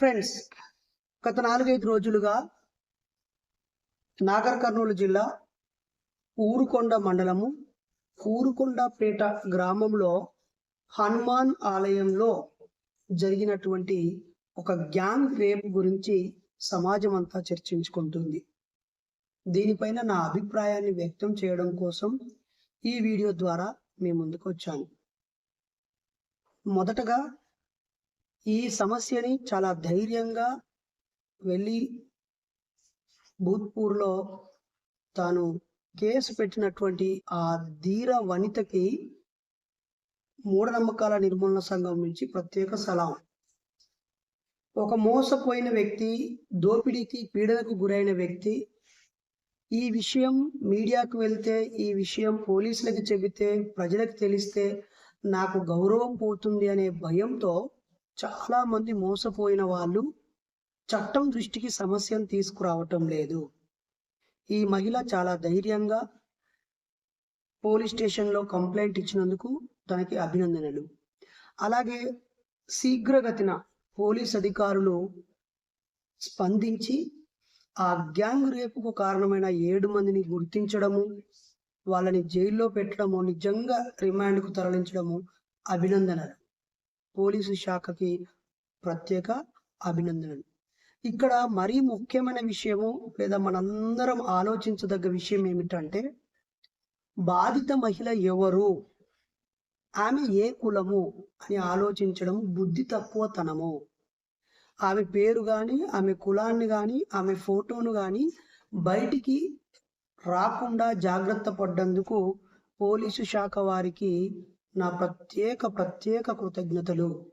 Friends గత నాలుగైదు రోజులుగా నాగర్ కర్నూలు జిల్లా ఊరుకొండ మండలము ఊరుకొండపేట గ్రామంలో హనుమాన్ ఆలయంలో జరిగినటువంటి ఒక గ్యాంగ్ రేప్ గురించి సమాజం అంతా చర్చించుకుంటుంది. దీనిపైన నా అభిప్రాయాన్ని వ్యక్తం చేయడం కోసం ఈ వీడియో ద్వారా మీ ముందుకు వచ్చాను మొదటగా ఈ సమస్యని చాలా ధైర్యంగా వెళ్ళి భూత్పూర్లో తాను కేసు పెట్టినటువంటి ఆ ధీర వనితకి మూఢనమ్మకాల నిర్మూలన సంఘం నుంచి ప్రత్యేక సలాం. ఒక మోసపోయిన వ్యక్తి దోపిడీకి పీడనకు గురైన వ్యక్తి ఈ విషయం మీడియాకు వెళ్తే ఈ విషయం పోలీసులకు చెబితే ప్రజలకు తెలిస్తే నాకు గౌరవం పోతుంది అనే భయంతో చాలా మంది మోసపోయిన వాళ్ళు చట్టం దృష్టికి సమస్యను తీసుకురావటం లేదు. ఈ మహిళ చాలా ధైర్యంగా పోలీస్ స్టేషన్లో కంప్లైంట్ ఇచ్చినందుకు తనకి అభినందనలు. అలాగే శీఘ్రగతిన పోలీస్ అధికారులు స్పందించి ఆ గ్యాంగ్ రేపుకు కారణమైన ఏడు మందిని గుర్తించడము వాళ్ళని జైల్లో పెట్టడము నిజంగా రిమాండ్కు తరలించడము అభినందనలు. పోలీసు శాఖకి ప్రత్యేక అభినందనలు. ఇక్కడ మరీ ముఖ్యమైన విషయము లేదా మనందరం ఆలోచించదగ్గ విషయం ఏమిటంటే బాధిత మహిళ ఎవరు ఆమె ఏ కులము అని ఆలోచించడం బుద్ధి తక్కువతనము. ఆమె పేరు కానీ ఆమె కులాన్ని కానీ ఆమె ఫోటోను కానీ బయటికి రాకుండా జాగ్రత్త పడ్డందుకు పోలీసు శాఖ వారికి నా ప్రత్యేక ప్రత్యేక కృతజ్ఞతలు.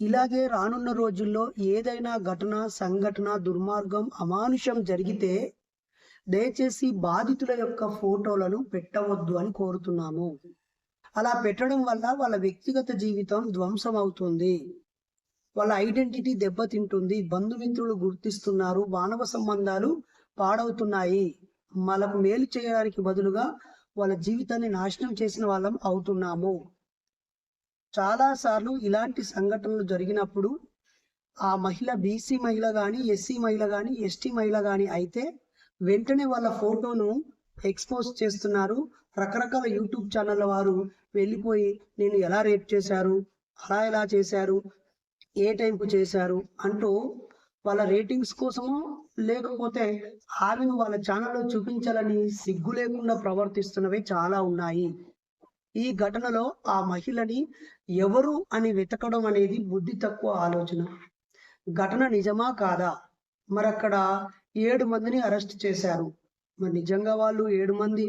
ఇలాగే రానున్న రోజుల్లో ఏదైనా ఘటన సంఘటన దుర్మార్గం అమానుషం జరిగితే దయచేసి బాధితుల యొక్క ఫోటోలను పెట్టవద్దు అని కోరుతున్నాము. అలా పెట్టడం వల్ల వాళ్ళ వ్యక్తిగత జీవితం ధ్వంసం అవుతుంది వాళ్ళ ఐడెంటిటీ దెబ్బతింటుంది. బంధుమిత్రులు గుర్తిస్తున్నారు. మానవ సంబంధాలు పాడవుతున్నాయి. మనకు మేలు చేయడానికి బదులుగా వాళ్ళ జీవితాన్ని నాశనం చేసిన వాళ్ళం అవుతున్నాము. చాలాసార్లు ఇలాంటి సంఘటనలు జరిగినప్పుడు ఆ మహిళ బీసీ మహిళ కానీ ఎస్సీ మహిళ కానీ ఎస్టీ మహిళ కానీ అయితే వెంటనే వాళ్ళ ఫోటోను ఎక్స్పోజ్ చేస్తున్నారు. రకరకాల యూట్యూబ్ ఛానళ్ళ వారు వెళ్ళిపోయి నేను ఎలా రేప్ చేశారు? అలా ఎలా చేశారు? ఏ టైంకు చేశారు? అంటూ వాళ్ళ రేటింగ్స్ కోసమో లేకపోతే ఆమెను వాళ్ళ ఛానల్లో చూపించాలని సిగ్గు లేకుండా ప్రవర్తిస్తున్నవి చాలా ఉన్నాయి. ఈ ఘటనలో ఆ మహిళని ఎవరు అని వెతకడం అనేది బుద్ధి తక్కువ ఆలోచన. ఘటన నిజమా కాదా? మరి అక్కడ ఏడు మందిని అరెస్ట్ చేశారు. మరి నిజంగా వాళ్ళు ఏడు మంది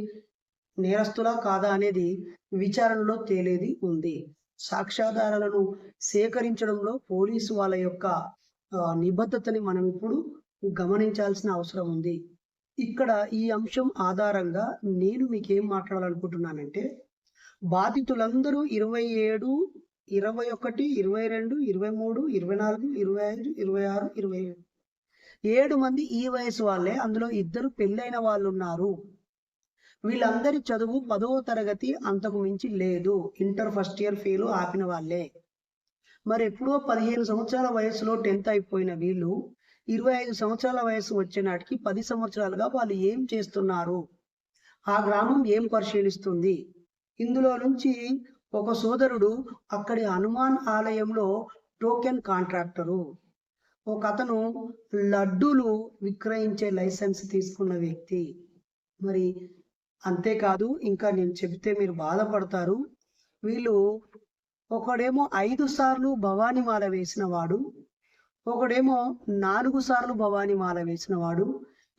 నేరస్తులా కాదా అనేది విచారణలో తేలేది ఉంది. సాక్ష్యాధారాలను సేకరించడంలో పోలీసు వాళ్ళ యొక్క నిబద్ధతని మనం ఇప్పుడు గమనించాల్సిన అవసరం ఉంది. ఇక్కడ ఈ అంశం ఆధారంగా నేను మీకు మాట్లాడాలనుకుంటున్నానంటే బాధితులందరూ ఇరవై ఏడు ఇరవై ఒకటి ఇరవై రెండు ఇరవై మూడు ఇరవై నాలుగు ఇరవై ఐదు ఇరవై ఆరు ఇరవై ఏడు. ఏడు మంది ఈ వయసు వాళ్ళే అందులో ఇద్దరు పెళ్ళైన వాళ్ళు ఉన్నారు వీళ్ళందరి చదువు పదవ తరగతి అంతకు మించి లేదు. ఇంటర్ ఫస్ట్ ఇయర్ ఫెయిల్ ఆపిన వాళ్ళే. మరి ఎప్పుడో పదిహేను సంవత్సరాల వయసులో టెన్త్ అయిపోయిన వీళ్ళు ఇరవై ఐదు సంవత్సరాల వయసు వచ్చే నాటికి పది సంవత్సరాలుగా వాళ్ళు ఏం చేస్తున్నారు? ఆ గ్రామం ఏం పరిశీలిస్తుంది? ఇందులో నుంచి ఒక సోదరుడు అక్కడి హనుమాన్ ఆలయంలో టోకెన్ కాంట్రాక్టరు. ఒక అతను లడ్డూలు విక్రయించే లైసెన్స్ తీసుకున్న వ్యక్తి. మరి అంతేకాదు ఇంకా నేను చెబితే మీరు బాధపడతారు. వీళ్ళు ఒకడేమో ఐదు సార్లు భవానీ మాల వేసిన వాడు ఒకడేమో నాలుగు సార్లు భవానీ మాల వేసినవాడు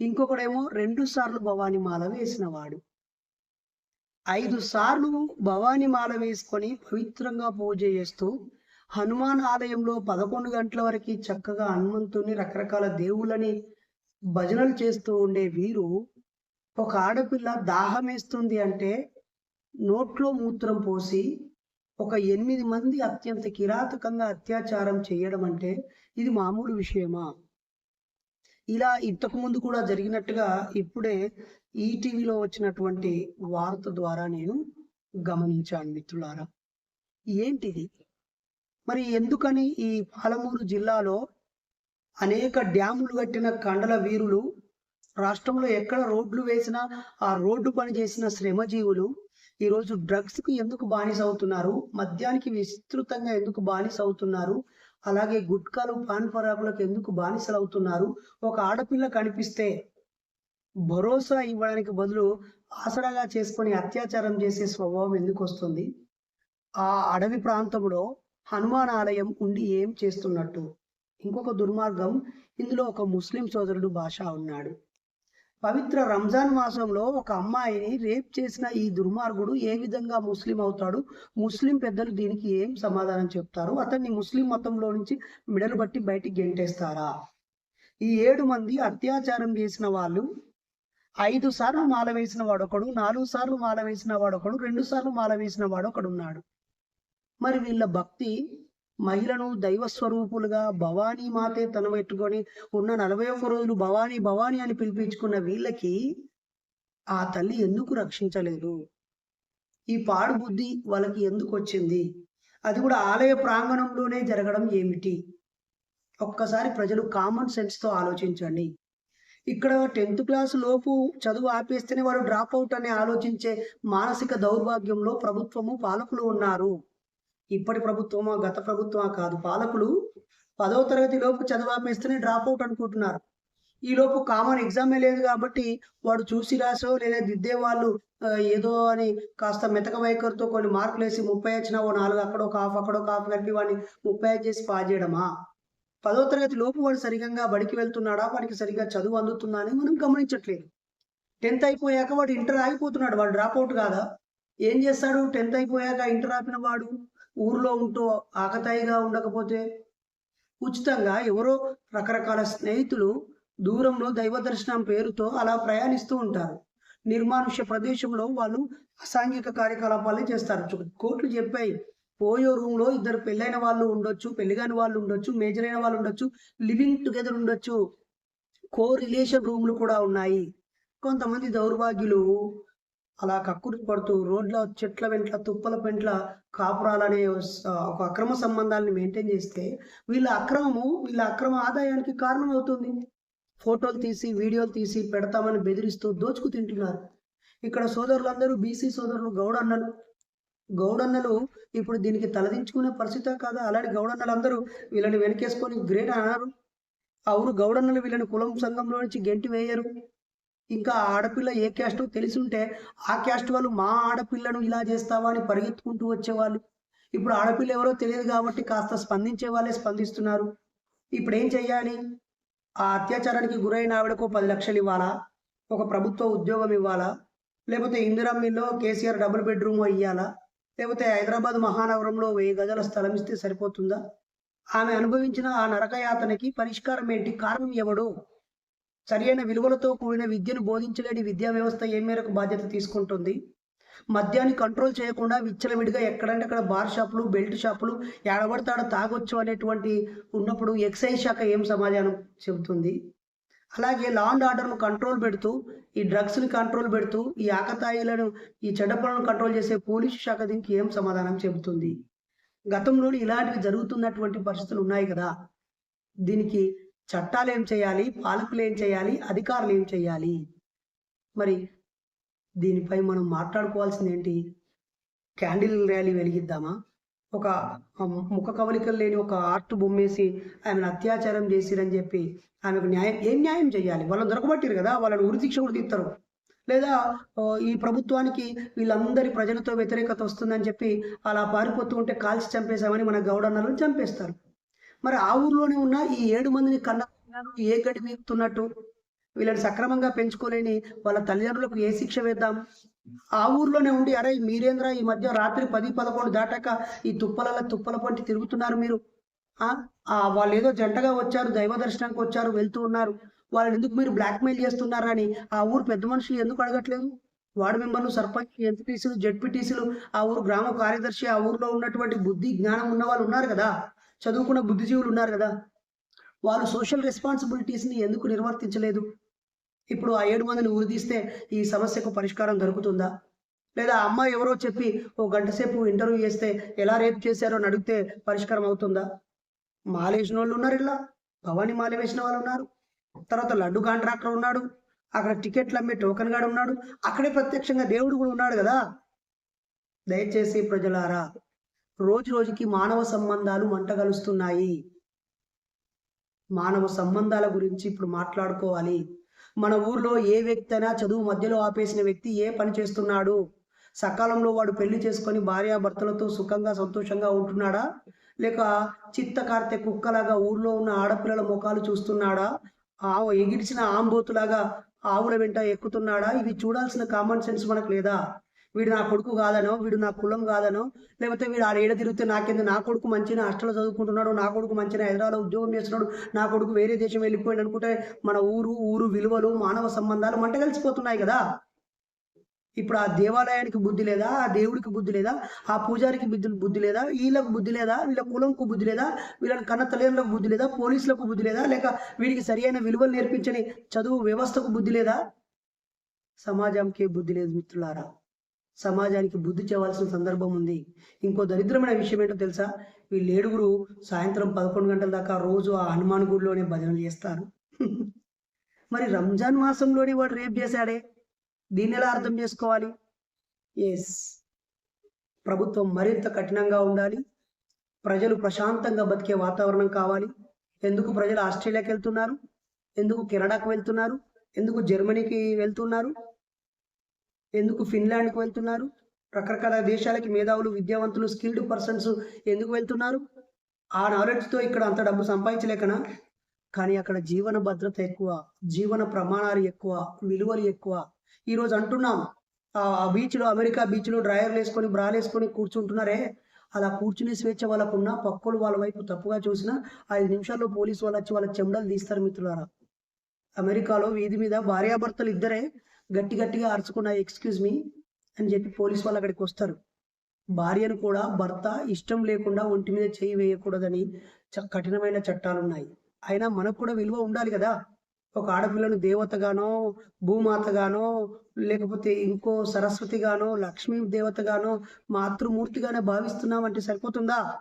ఇంకొకడేమో రెండు సార్లు భవానీ మాల వేసినవాడు. ఐదు సార్లు భవానీ మాల వేసుకొని పవిత్రంగా పూజ చేస్తూ హనుమాన్ ఆలయంలో పదకొండు గంటల వరకు చక్కగా హనుమంతుని రకరకాల దేవుళ్ళని భజనలు చేస్తూ ఉండే వీరు ఒక ఆడపిల్ల దాహం వేస్తుంది అంటే నోట్లో మూత్రం పోసి ఒక ఎనిమిది మంది అత్యంత కిరాతకంగా అత్యాచారం చేయడం అంటే ఇది మామూలు విషయమా? ఇలా ఇంతకు ముందు కూడా జరిగినట్టుగా ఇప్పుడే ఈటీవీలో వచ్చినటువంటి వార్త ద్వారా నేను గమనించాను మిత్రులారా. ఏంటిది? మరి ఎందుకని ఈ పాలమూరు జిల్లాలో అనేక డ్యాములు కట్టిన కండల వీరులు రాష్ట్రంలో ఎక్కడ రోడ్లు వేసినా ఆ రోడ్డు పని చేసిన శ్రమజీవులు ఈరోజు డ్రగ్స్కి ఎందుకు బానిస అవుతున్నారు? మద్యానికి విస్తృతంగా ఎందుకు బానిస అవుతున్నారు? అలాగే గుట్కాలు పాన్ పరాకులకు ఎందుకు బానిసలు అవుతున్నారు? ఒక ఆడపిల్ల కనిపిస్తే భరోసా ఇవ్వడానికి బదులు ఆసరాగా చేసుకొని అత్యాచారం చేసే స్వభావం ఎందుకు వస్తుంది? ఆ అడవి ప్రాంతంలో హనుమాన్ ఆలయం ఉండి ఏం చేస్తున్నట్టు? ఇంకొక దుర్మార్గం ఇందులో ఒక ముస్లిం సోదరుడు భాష ఉన్నాడు. పవిత్ర రంజాన్ మాసంలో ఒక అమ్మాయిని రేప్ చేసిన ఈ దుర్మార్గుడు ఏ విధంగా ముస్లిం అవుతాడు? ముస్లిం పెద్దలు దీనికి ఏం సమాధానం చెప్తారు? అతన్ని ముస్లిం మతంలో నుంచి మిడలు బట్టి బయటికి గెంటేస్తారా? ఈ ఏడు మంది అత్యాచారం చేసిన వాళ్ళు ఐదు సార్లు మాల వేసిన వాడొకడు నాలుగు సార్లు మాల వేసిన వాడొకడు రెండు సార్లు మాల వేసిన వాడు ఉన్నాడు. మరి వీళ్ళ భక్తి మహిళను దైవ స్వరూపులుగా భవానీ మాతే తన పెట్టుకొని ఉన్న నలభై ఒక్క రోజులు భవానీ భవానీ అని పిలిపించుకున్న వీళ్ళకి ఆ తల్లి ఎందుకు రక్షించలేదు? ఈ పాడు బుద్ధి వాళ్ళకి ఎందుకు వచ్చింది? అది కూడా ఆలయ ప్రాంగణంలోనే జరగడం ఏమిటి? ఒక్కసారి ప్రజలు కామన్ సెన్స్తో ఆలోచించండి. ఇక్కడ టెన్త్ క్లాస్ లోపు చదువు ఆపేస్తేనే వారు డ్రాప్ అవుట్ అని ఆలోచించే మానసిక దౌర్భాగ్యంలో ప్రభుత్వము పాలకులు ఉన్నారు. ఇప్పటి ప్రభుత్వమా గత ప్రభుత్వమా కాదు. పాలకులు పదవ తరగతి లోపు చదువు డ్రాప్ అవుట్ అనుకుంటున్నారు. ఈ లోపు కామన్ ఎగ్జామే లేదు కాబట్టి వాడు చూసి రాసో లేదా దిద్దే వాళ్ళు ఏదో అని కాస్త మెతక వైఖరితో కొన్ని మార్కులు వేసి ముప్పై వచ్చినా ఓ నాలుగు అక్కడో కాఫ్ అక్కడో కాఫ్ కలిపి వాడిని ముప్పై చేసి పాస్ చేయడమా? పదో తరగతి లోపు వాడు సరిగంగా బడికి వెళ్తున్నాడా? వాడికి సరిగ్గా చదువు అందుతుందా అని మనం గమనించట్లేదు. టెన్త్ అయిపోయాక వాడు ఇంటర్ ఆగిపోతున్నాడు. వాడు డ్రాప్ అవుట్ కాదా? ఏం చేస్తాడు? టెన్త్ అయిపోయాక ఇంటర్ ఆపిన వాడు ఊర్లో ఉంటూ ఆకతాయిగా ఉండకపోతే ఉచితంగా ఎవరో రకరకాల స్నేహితులు దూరంలో దైవ దర్శనం పేరుతో అలా ప్రయాణిస్తూ ఉంటారు. నిర్మానుష్య ప్రదేశంలో వాళ్ళు అసాంఘిక కార్యకలాపాలే చేస్తారు. కోర్టులు చెప్పాయి. పోయో రూమ్లో ఇద్దరు పెళ్ళైన వాళ్ళు ఉండొచ్చు పెళ్ళిగాని వాళ్ళు ఉండొచ్చు మేజర్ అయిన వాళ్ళు ఉండొచ్చు లివింగ్ టుగెదర్ ఉండొచ్చు. కో రిలేషన్ రూమ్లు కూడా ఉన్నాయి. కొంతమంది దౌర్భాగ్యులు అలా కక్కురు పడుతూ రోడ్ల చెట్ల వెంట్ల తుప్పల పెంట్ల కాపురాలనే ఒక అక్రమ సంబంధాలను మెయింటైన్ చేస్తే వీళ్ళ అక్రమము వీళ్ళ అక్రమ ఆదాయానికి కారణం అవుతుంది ఫోటోలు తీసి వీడియోలు తీసి పెడతామని బెదిరిస్తూ దోచుకు తింటున్నారు. ఇక్కడ సోదరులందరూ బీసీ సోదరులు గౌడన్నలు. గౌడన్నలు ఇప్పుడు దీనికి తలదించుకునే పరిస్థితే కాదా? అలాంటి గౌడన్నలందరూ వీళ్ళని వెనకేసుకొని గ్రేట్ అన్నారు. అవును గౌడన్నలు వీళ్ళని కులం సంఘంలో నుంచి గెంటి వేయరు. ఇంకా ఆ ఆడపిల్ల ఏ క్యాస్టో తెలిసుంటే ఆ క్యాస్ట్ వాళ్ళు మా ఆడపిల్లను ఇలా చేస్తావా అని పరిగెత్తుకుంటూ వచ్చేవాళ్ళు. ఇప్పుడు ఆడపిల్ల ఎవరో తెలియదు కాబట్టి కాస్త స్పందించే వాళ్ళే స్పందిస్తున్నారు. ఇప్పుడు ఏం చెయ్యాలి? ఆ అత్యాచారానికి గురైన ఆవిడకు పది లక్షలు ఇవ్వాలా? ఒక ప్రభుత్వ ఉద్యోగం ఇవ్వాలా? లేకపోతే ఇందిరమ్మిలో కేసీఆర్ డబుల్ బెడ్రూమ్ ఇవ్వాలా లేకపోతే హైదరాబాద్ మహానగరంలో వెయ్యి గజాల స్థలం ఇస్తే సరిపోతుందా? ఆమె అనుభవించిన ఆ నరకయాతనకి పరిష్కారం ఏంటి? కారణం ఎవడు? సరియైన విలువలతో కూడిన విద్యను బోధించలేని విద్యా వ్యవస్థ ఏ మేరకు బాధ్యత తీసుకుంటుంది? మద్యాన్ని కంట్రోల్ చేయకుండా విచ్చలవిడిగా ఎక్కడంటే అక్కడ బార్ షాపులు బెల్ట్ షాపులు ఎడబడతాడ తాగొచ్చు అనేటువంటి ఉన్నప్పుడు ఎక్సైజ్ శాఖ ఏం సమాధానం చెబుతుంది? అలాగే లా అండ్ ఆర్డర్ను కంట్రోల్ పెడుతూ ఈ డ్రగ్స్ని కంట్రోల్ పెడుతూ ఈ ఆకతాయిలను ఈ చెడ్డ పనులను కంట్రోల్ చేసే పోలీసు శాఖ దీనికి ఏం సమాధానం చెబుతుంది? గతంలోని ఇలాంటివి జరుగుతున్నటువంటి పరిస్థితులు ఉన్నాయి కదా. దీనికి చట్టాలు ఏం చేయాలి? పాలకులు ఏం చేయాలి? అధికారులు ఏం చేయాలి? మరి దీనిపై మనం మాట్లాడుకోవాల్సింది ఏంటి? క్యాండిల్ ర్యాలీ వెలిగిద్దామా? ఒక ముఖ కవలికలు లేని ఒక ఆర్ట్ బొమ్మేసి ఆమెను అత్యాచారం చేసిరని చెప్పి ఆమెకు న్యాయం ఏం న్యాయం చేయాలి? వాళ్ళని దొరకబట్టిరు కదా? వాళ్ళని ఉరిశిక్ష కూడా తీస్తారు లేదా ఈ ప్రభుత్వానికి వీళ్ళందరి ప్రజలతో వ్యతిరేకత వస్తుందని చెప్పి అలా పారిపోతూ ఉంటే కాల్చి చంపేశామని మన గౌడన్నలను చంపేస్తారు. మరి ఆ ఊర్లోనే ఉన్న ఈ ఏడు మందిని కన్న ఏ గడి మీకుతున్నట్టు వీళ్ళని సక్రమంగా పెంచుకోలేని వాళ్ళ తల్లిదండ్రులకు ఏ శిక్ష వేద్దాం? ఆ ఊర్లోనే ఉండి అరే మీరేంద్ర ఈ మధ్య రాత్రి పది పదకొండు దాటాక ఈ తుప్పల తుప్పల పంటి తిరుగుతున్నారు మీరు? ఆ? వాళ్ళు ఏదో జంటగా వచ్చారు దైవ దర్శనానికి వచ్చారు వెళ్తూ ఉన్నారు. వాళ్ళని ఎందుకు మీరు బ్లాక్మెయిల్ చేస్తున్నారని ఆ ఊరు పెద్ద మనుషులు ఎందుకు అడగట్లేదు? వార్డు మెంబర్లు సర్పంచ్ ఎంపీటీసీలు జడ్పీటీసీలు ఆ ఊరు గ్రామ కార్యదర్శి ఆ ఊర్లో ఉన్నటువంటి బుద్ధి జ్ఞానం ఉన్న వాళ్ళు ఉన్నారు కదా. చదువుకున్న బుద్ధిజీవులు ఉన్నారు కదా. వాళ్ళు సోషల్ రెస్పాన్సిబిలిటీస్ని ఎందుకు నిర్వర్తించలేదు? ఇప్పుడు ఆ ఏడు మందిని ఉరిదీస్తే ఈ సమస్యకు పరిష్కారం దొరుకుతుందా? లేదా అమ్మ అమ్మాయి ఎవరో చెప్పి ఓ గంట సేపు ఇంటర్వ్యూ చేస్తే ఎలా రేపు చేశారో అని అడిగితే పరిష్కారం అవుతుందా? మాలేసిన వాళ్ళు ఉన్నారు ఇలా. భవానీ మాల వేసిన వాళ్ళు ఉన్నారు. తర్వాత లడ్డు కాంట్రాక్టర్ ఉన్నాడు. అక్కడ టికెట్లు అమ్మే టోకెన్ గాడు ఉన్నాడు. అక్కడే ప్రత్యక్షంగా దేవుడు కూడా ఉన్నాడు కదా. దయచేసి ప్రజలారా రోజు రోజుకి మానవ సంబంధాలు మంటగలుస్తున్నాయి. మానవ సంబంధాల గురించి ఇప్పుడు మాట్లాడుకోవాలి. మన ఊర్లో ఏ వ్యక్తి అయినా చదువు మధ్యలో ఆపేసిన వ్యక్తి ఏ పని చేస్తున్నాడు? సకాలంలో వాడు పెళ్ళి చేసుకొని భార్యాభర్తలతో సుఖంగా సంతోషంగా ఉంటున్నాడా? లేక చిత్తకార్తె కుక్కలాగా ఊర్లో ఉన్న ఆడపిల్లల ముఖాలు చూస్తున్నాడా? ఆవు ఎగిరిచిన ఆంబోతులాగా ఆవుల వెంట ఎక్కుతున్నాడా? ఇవి చూడాల్సిన కామన్ సెన్స్ మనకు లేదా? వీడు నా కొడుకు కాదనో వీడు నా కులం కాదనో లేకపోతే వీడు ఆడ ఏడ తిరిగితే నాకేంది నా కొడుకు మంచిగా హాస్టల్లో చదువుకుంటున్నాడు నా కొడుకు మంచిగా హైదరాబాద్లో ఉద్యోగం చేస్తున్నాడు నా కొడుకు వేరే దేశం వెళ్ళిపోయాడు అనుకుంటే మన ఊరు ఊరు విలువలు మానవ సంబంధాలు మంట కలిసిపోతున్నాయి కదా. ఇప్పుడు ఆ దేవాలయానికి బుద్ధి లేదా? ఆ దేవుడికి బుద్ధి లేదా? ఆ పూజారికి బుద్ధి బుద్ధి లేదా? వీళ్ళకు బుద్ధి లేదా? వీళ్ళ కులంకు బుద్ధి లేదా? వీళ్ళని కన్న తల్లిదండ్రులకు బుద్ధి లేదా? పోలీసులకు బుద్ధి లేదా? లేక వీడికి సరియైన విలువలు నేర్పించని చదువు వ్యవస్థకు బుద్ధి లేదా? సమాజంకి బుద్ధి లేదు మిత్రులారా. సమాజానికి బుద్ధి చేయవలసిన సందర్భం ఉంది. ఇంకో దరిద్రమైన విషయం ఏంటో తెలుసా? వీళ్ళు ఏడుగురు సాయంత్రం పదకొండు గంటల దాకా రోజు ఆ హనుమాన్ గుడిలోనే భజనలు చేస్తారు. మరి రంజాన్ మాసంలోనే వాడు రేప్ చేశాడే? దీన్ని ఎలా అర్థం చేసుకోవాలి? ఎస్ ప్రభుత్వం మరింత కఠినంగా ఉండాలి. ప్రజలు ప్రశాంతంగా బతికే వాతావరణం కావాలి. ఎందుకు ప్రజలు ఆస్ట్రేలియాకి వెళ్తున్నారు? ఎందుకు కెనడాకు వెళ్తున్నారు? ఎందుకు జర్మనీకి వెళ్తున్నారు? ఎందుకు ఫిన్లాండ్కి వెళ్తున్నారు? రకరకాల దేశాలకి మేధావులు విద్యావంతులు స్కిల్డ్ పర్సన్స్ ఎందుకు వెళ్తున్నారు? ఆ నాలెడ్జ్తో ఇక్కడ అంత డబ్బు సంపాదించలేకనా? కానీ అక్కడ జీవన భద్రత ఎక్కువ జీవన ప్రమాణాలు ఎక్కువ విలువలు ఎక్కువ. ఈరోజు అంటున్నాం ఆ బీచ్లో అమెరికా బీచ్లో డ్రైవర్లు వేసుకొని బ్రాలు వేసుకొని కూర్చుంటున్నారే? అలా కూర్చునే స్వేచ్ఛ వాళ్ళకున్న పక్కలు వాళ్ళ వైపు తప్పుగా చూసినా ఐదు నిమిషాల్లో పోలీసు వాళ్ళు వచ్చి వాళ్ళ చెమడలు తీస్తారు మిత్రులారా. అమెరికాలో వీధి మీద భార్యాభర్తలు ఇద్దరే గట్టి గట్టిగా అరుచుకున్న ఎక్స్క్యూజ్ మీ అని చెప్పి పోలీస్ వాళ్ళు అక్కడికి వస్తారు. భార్యను కూడా భర్త ఇష్టం లేకుండా ఒంటి మీద చేయి వేయకూడదని చ- కఠినమైన చట్టాలు ఉన్నాయి అయినా మనకు కూడా విలువ ఉండాలి కదా. ఒక ఆడపిల్లను దేవతగానో భూమాతగానో లేకపోతే ఇంకో సరస్వతిగానో లక్ష్మీ దేవతగానో మాతృమూర్తిగానే భావిస్తున్నామంటే సరిపోతుందా?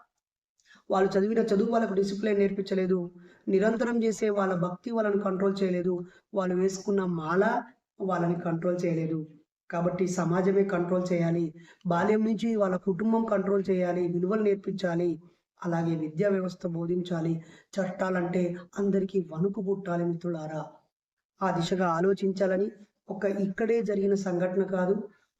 వాళ్ళు చదివిన చదువు వాళ్ళకు డిసిప్లిన్ నేర్పించలేదు. నిరంతరం చేసే వాళ్ళ భక్తి వాళ్ళని కంట్రోల్ చేయలేదు. వాళ్ళు వేసుకున్న మాల వాళ్ళని కంట్రోల్ చేయలేదు. కాబట్టి సమాజమే కంట్రోల్ చేయాలి. బాల్యం నుంచి వాళ్ళ కుటుంబం కంట్రోల్ చేయాలి. విలువలు నేర్పించాలి. అలాగే విద్యా వ్యవస్థ బోధించాలి. చట్టాలంటే అందరికీ వణుకు పుట్టాలి మిత్రులారా. ఆ దిశగా ఆలోచించాలని ఒక ఇక్కడే జరిగిన సంఘటన కాదు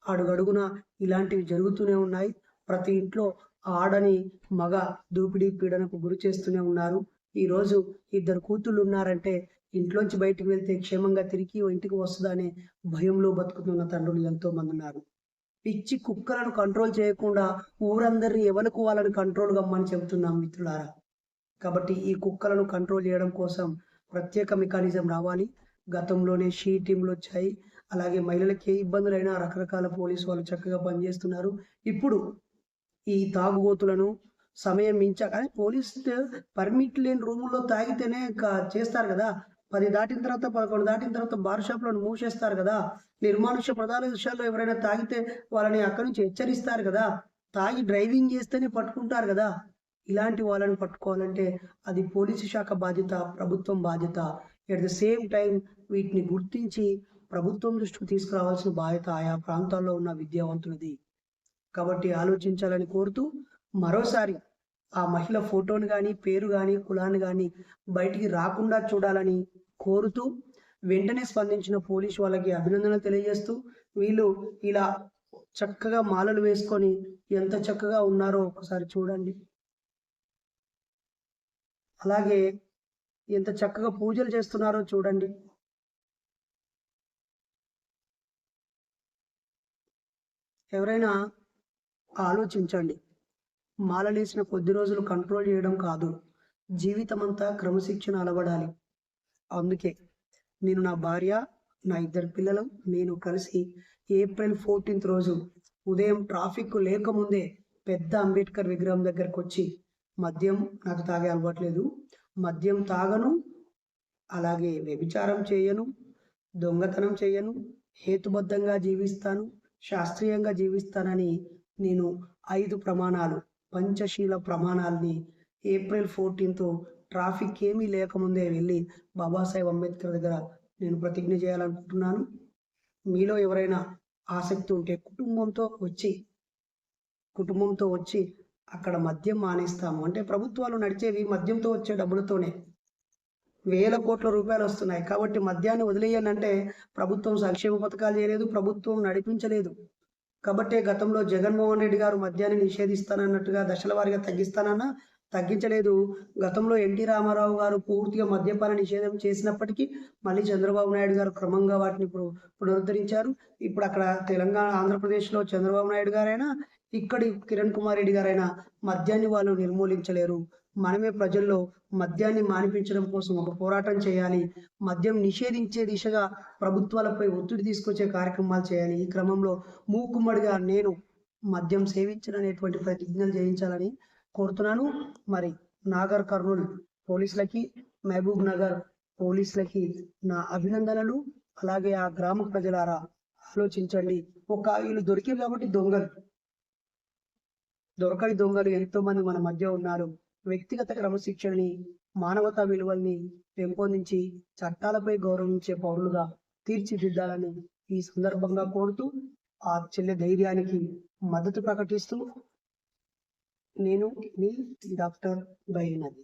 అడుగడుగున ఇలాంటివి జరుగుతూనే ఉన్నాయి. ప్రతి ఇంట్లో ఆడని మగ దోపిడీ పీడనకు గురి చేస్తూనే ఉన్నారు. ఈరోజు ఇద్దరు కూతుళ్ళు ఉన్నారంటే ఇంట్లోంచి బయటకు వెళ్తే క్షేమంగా తిరిగి ఇంటికి ఇంటికి వస్తుందనే భయంలో బతుకుతున్న తండ్రులు ఎంతో మంది ఉన్నారు. పిచ్చి కుక్కలను కంట్రోల్ చేయకుండా ఊరందరినీ ఎవరికి వాళ్ళని కంట్రోల్ కమ్మని చెబుతున్నాం మిత్రులారా. కాబట్టి ఈ కుక్కలను కంట్రోల్ చేయడం కోసం ప్రత్యేక మెకానిజం రావాలి. గతంలోనే షీ టీంలు వచ్చాయి. అలాగే మహిళలకి ఏ ఇబ్బందులైనా రకరకాల పోలీసు వాళ్ళు చక్కగా పనిచేస్తున్నారు. ఇప్పుడు ఈ తాగుబోతులను సమయం మించా కానీ పోలీస్ పర్మిట్ లేని రూముల్లో తాగితేనే క- చేస్తారు కదా. పది దాటిన తర్వాత పదకొండు దాటిన తర్వాత బార్ షాప్లను మూసేస్తారు కదా. నిర్మానుష్య ప్రధాన విషయాల్లో ఎవరైనా తాగితే వాళ్ళని అక్కడి నుంచి హెచ్చరిస్తారు కదా. తాగి డ్రైవింగ్ చేస్తేనే పట్టుకుంటారు కదా. ఇలాంటి వాళ్ళని పట్టుకోవాలంటే అది పోలీసు శాఖ బాధ్యత ప్రభుత్వం బాధ్యత. ఎట్ ద సేమ్ టైం వీటిని గుర్తించి ప్రభుత్వం దృష్టికి తీసుకురావాల్సిన బాధ్యత ఆయా ప్రాంతాల్లో ఉన్న విద్యావంతులది. కాబట్టి ఆలోచించాలని కోరుతూ మరోసారి ఆ మహిళ ఫోటోని కానీ పేరు కానీ కులాన్ని కానీ బయటికి రాకుండా చూడాలని కోరుతూ వెంటనే స్పందించిన పోలీసు వాళ్ళకి అభినందనలు తెలియజేస్తూ వీళ్ళు ఇలా చక్కగా మాలలు వేసుకొని ఎంత చక్కగా ఉన్నారో ఒకసారి చూడండి. అలాగే ఎంత చక్కగా పూజలు చేస్తున్నారో చూడండి. ఎవరైనా ఆలోచించండి. మాలలేసిన కొద్ది రోజులు కంట్రోల్ చేయడం కాదు. జీవితం అంతా క్రమశిక్షణ అలవడాలి. అందుకే నేను నా భార్య నా ఇద్దరు పిల్లలు నేను కలిసి ఏప్రిల్ ఫోర్టీన్త్ రోజు ఉదయం ట్రాఫిక్ లేకముందే పెద్ద అంబేద్కర్ విగ్రహం దగ్గరకు వచ్చి మద్యం నాకు తాగే అలవాట్లేదు. మద్యం తాగను అలాగే వ్యభిచారం చేయను దొంగతనం చేయను హేతుబద్ధంగా జీవిస్తాను శాస్త్రీయంగా జీవిస్తానని నేను ఐదు ప్రమాణాలు పంచశీల ప్రమాణాలని ఏప్రిల్ ఫోర్టీన్త్ ట్రాఫిక్ ఏమీ లేకముందే వెళ్ళి బాబాసాహెబ్ అంబేద్కర్ దగ్గర నేను ప్రతిజ్ఞ చేయాలనుకుంటున్నాను. మీలో ఎవరైనా ఆసక్తి ఉంటే కుటుంబంతో వచ్చి కుటుంబంతో వచ్చి అక్కడ మద్యం మానేస్తాము. అంటే ప్రభుత్వాలు నడిచేవి మద్యంతో వచ్చే డబ్బులతోనే. వేల కోట్ల రూపాయలు వస్తున్నాయి. కాబట్టి మద్యాన్ని వదిలేయని అంటే ప్రభుత్వం సంక్షేమ పథకాలు చేయలేదు ప్రభుత్వం నడిపించలేదు. కాబట్టి గతంలో జగన్మోహన్ రెడ్డి గారు మద్యాన్ని నిషేధిస్తానన్నట్టుగా దశల వారీగా తగ్గిస్తానన్నా తగ్గించలేదు. గతంలో ఎన్టీ రామారావు గారు పూర్తిగా మద్యపాన నిషేధం చేసినప్పటికీ మళ్ళీ చంద్రబాబు నాయుడు గారు క్రమంగా వాటిని ఇప్పుడు పునరుద్ధరించారు. ఇప్పుడు అక్కడ తెలంగాణ ఆంధ్రప్రదేశ్లో చంద్రబాబు నాయుడు గారైనా ఇక్కడి కిరణ్ కుమార్ రెడ్డి గారైనా మద్యాన్ని వాళ్ళు నిర్మూలించలేరు. మనమే ప్రజల్లో మద్యాన్ని మానిపించడం కోసం ఒక పోరాటం చేయాలి. మద్యం నిషేధించే దిశగా ప్రభుత్వాలపై ఒత్తిడి తీసుకొచ్చే కార్యక్రమాలు చేయాలి. ఈ క్రమంలో మూకుమ్మడిగా నేను మద్యం సేవించననేటువంటి ప్రతిజ్ఞలు చేయించాలని కోరుతున్నాను. మరి నాగర్ కర్నూల్ పోలీసులకి మహబూబ్ నగర్ పోలీసులకి నా అభినందనలు. అలాగే ఆ గ్రామ ప్రజలారా ఆలోచించండి. ఒక వీళ్ళు దొరికారు కాబట్టి దొంగలు. దొరకని దొంగలు ఎంతో మంది మన మధ్య ఉన్నారు. వ్యక్తిగత క్రమశిక్షణని మానవతా విలువల్ని పెంపొందించి చట్టాలపై గౌరవించే పౌరులుగా తీర్చిదిద్దాలని ఈ సందర్భంగా కోరుతూ ఆ చెల్లె ధైర్యానికి మద్దతు ప్రకటిస్తూ నేను మీ డాక్టర్ బైనది